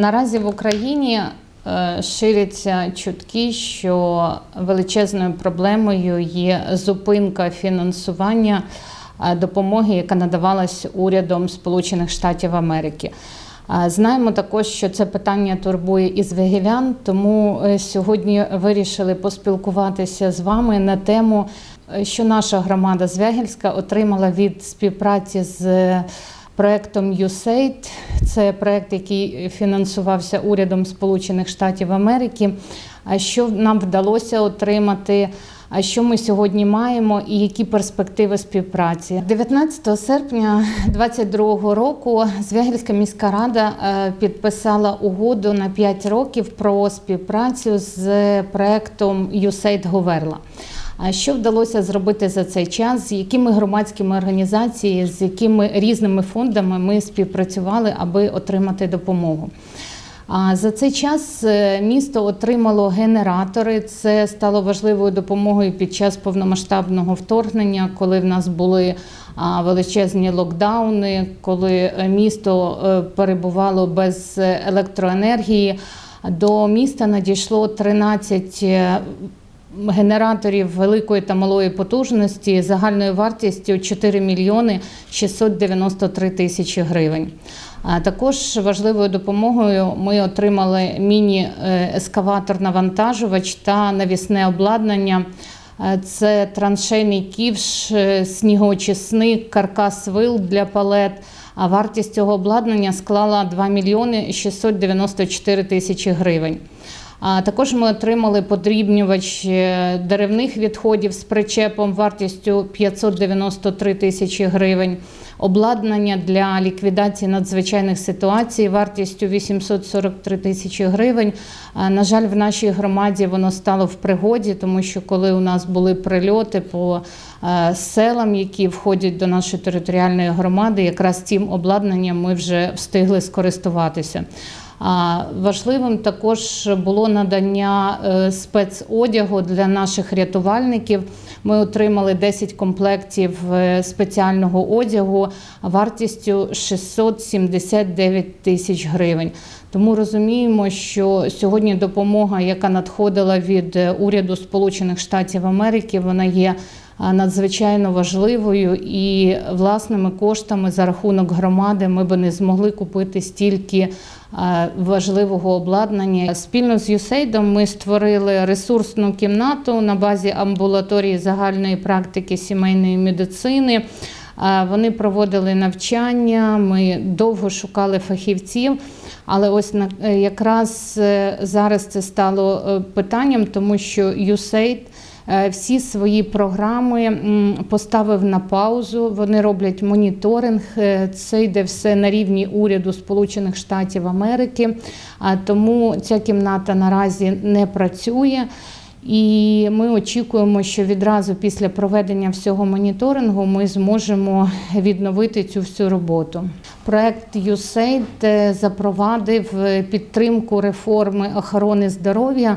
Наразі в Україні е, ширяться чутки, що величезною проблемою є зупинка фінансування е, допомоги, яка надавалась урядом Сполучених Штатів Америки. Е, Знаємо також, що це питання турбує і звегелян, тому сьогодні вирішили поспілкуватися з вами на тему, що наша громада Звягельська отримала від співпраці з проектом USAID. Це проект, який фінансувався урядом Сполучених Штатів Америки. А що нам вдалося отримати? А що ми сьогодні маємо, і які перспективи співпраці? 19 серпня 2022 року Звягельська міська рада е, підписала угоду на 5 років про співпрацю з проектом USAID Говерла. А що вдалося зробити за цей час? З якими громадськими організаціями, з якими різними фондами ми співпрацювали, аби отримати допомогу? А за цей час е, місто отримало генератори. Це стало важливою допомогою під час повномасштабного вторгнення, коли в нас були величезні локдауни, коли е, місто е, перебувало без електроенергії. До міста надійшло 13 е, генераторів великої та малої потужності загальною вартістю 4 мільйони 693 тисячі гривень. А також важливою допомогою ми отримали міні-ескаватор-навантажувач та навісне обладнання. Це траншейний ківш, е, снігоочисник, каркас вил для палет. А вартість цього обладнання склала 2 мільйони 694 тисячі гривень. А також ми отримали подрібнювач е, деревних відходів з причепом вартістю 593 тисячі гривень, обладнання для ліквідації надзвичайних ситуацій вартістю 843 тисячі гривень. На жаль, в нашій громаді воно стало в пригоді, тому що коли у нас були прильоти по е, селам, які входять до нашої територіальної громади, якраз цим обладнанням ми вже встигли скористуватися. Важливим також було надання е, спецодягу для наших рятувальників. Ми отримали 10 комплектів е, спеціального одягу вартістю 679 тисяч гривень. Тому розуміємо, що сьогодні допомога, яка надходила від е, уряду Сполучених Штатів Америки, вона є надзвичайно важливою і власними коштами за рахунок громади ми би не змогли купити стільки важливого обладнання. Спільно з USAID ми створили ресурсну кімнату на базі амбулаторії загальної практики сімейної медицини. Вони проводили навчання, ми довго шукали фахівців. Але ось якраз е, зараз це стало е, питанням, тому що USAID всі свої програми поставив на паузу. Вони роблять моніторинг. Е, Це йде все на рівні уряду Сполучених Штатів Америки. Тому ця кімната наразі не працює. І ми очікуємо, що відразу після проведення всього моніторингу ми зможемо відновити цю всю роботу. Проект USAID е, запровадив е, підтримку реформи охорони здоров'я.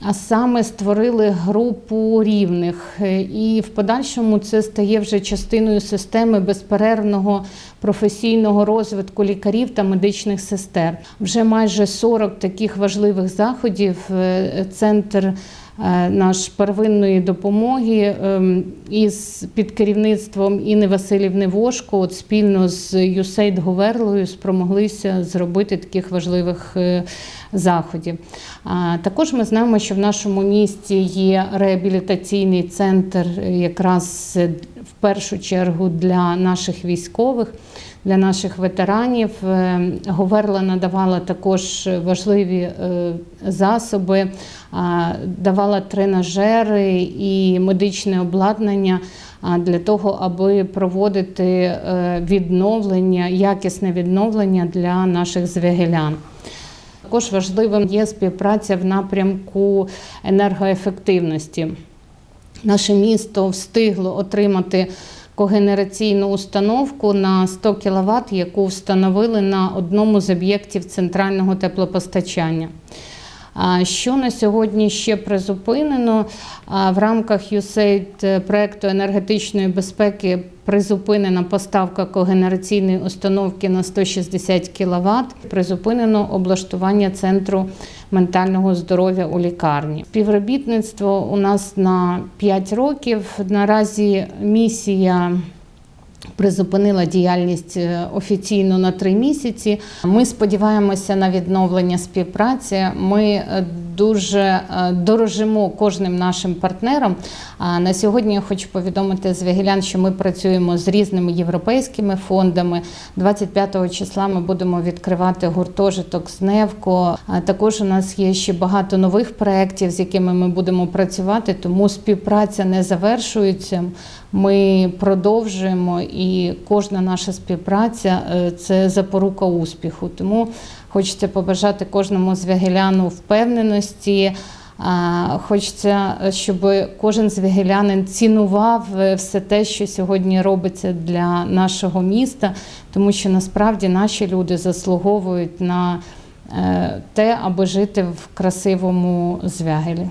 А саме створили групу рівних, Е, і в подальшому це стає вже частиною системи безперервного професійного розвитку лікарів та медичних сестер. Вже майже 40 таких важливих заходів. е, Центр наш первинної допомоги ем, із під керівництвом Інни Васильівни Вошко, от спільно з USAID Говерлою спромоглися зробити таких важливих е, заходів. Також ми знаємо, що в нашому місті є реабілітаційний центр, е, якраз е, в першу чергу для наших військових. Для наших ветеранів Е, Говерла надавала також важливі е, засоби, давала тренажери і медичне обладнання для того, аби проводити е, відновлення, якісне відновлення для наших звягелян. Також важливим є співпраця в напрямку енергоефективності. Наше місто встигло отримати когенераційну установку на 100 кВт, яку встановили на одному з об'єктів центрального теплопостачання. Що на сьогодні ще призупинено в рамках USAID проекту енергетичної безпеки призупинена поставка когенераційної установки на 160 кВт, призупинено облаштування центру ментального здоров'я у лікарні. Співробітництво у нас на 5 років. Наразі місія призупинила діяльність е, офіційно на три місяці. Ми сподіваємося на відновлення співпраці. Ми е, дуже е, дорожимо кожним нашим партнером. На сьогодні я хочу повідомити звігілян, що ми працюємо з різними європейськими фондами. 25 числа ми будемо відкривати гуртожиток з Невко. Також у нас є ще багато нових проєктів, з якими ми будемо працювати, тому співпраця не завершується. Ми продовжуємо, і кожна наша співпраця е, це запорука успіху. Тому хочеться побажати кожному звягеляну впевненості. Хочеться, щоб кожен звігелянин цінував е, все те, що сьогодні робиться для нашого міста, тому що насправді наші люди заслуговують на е, те, аби жити в красивому звягелі.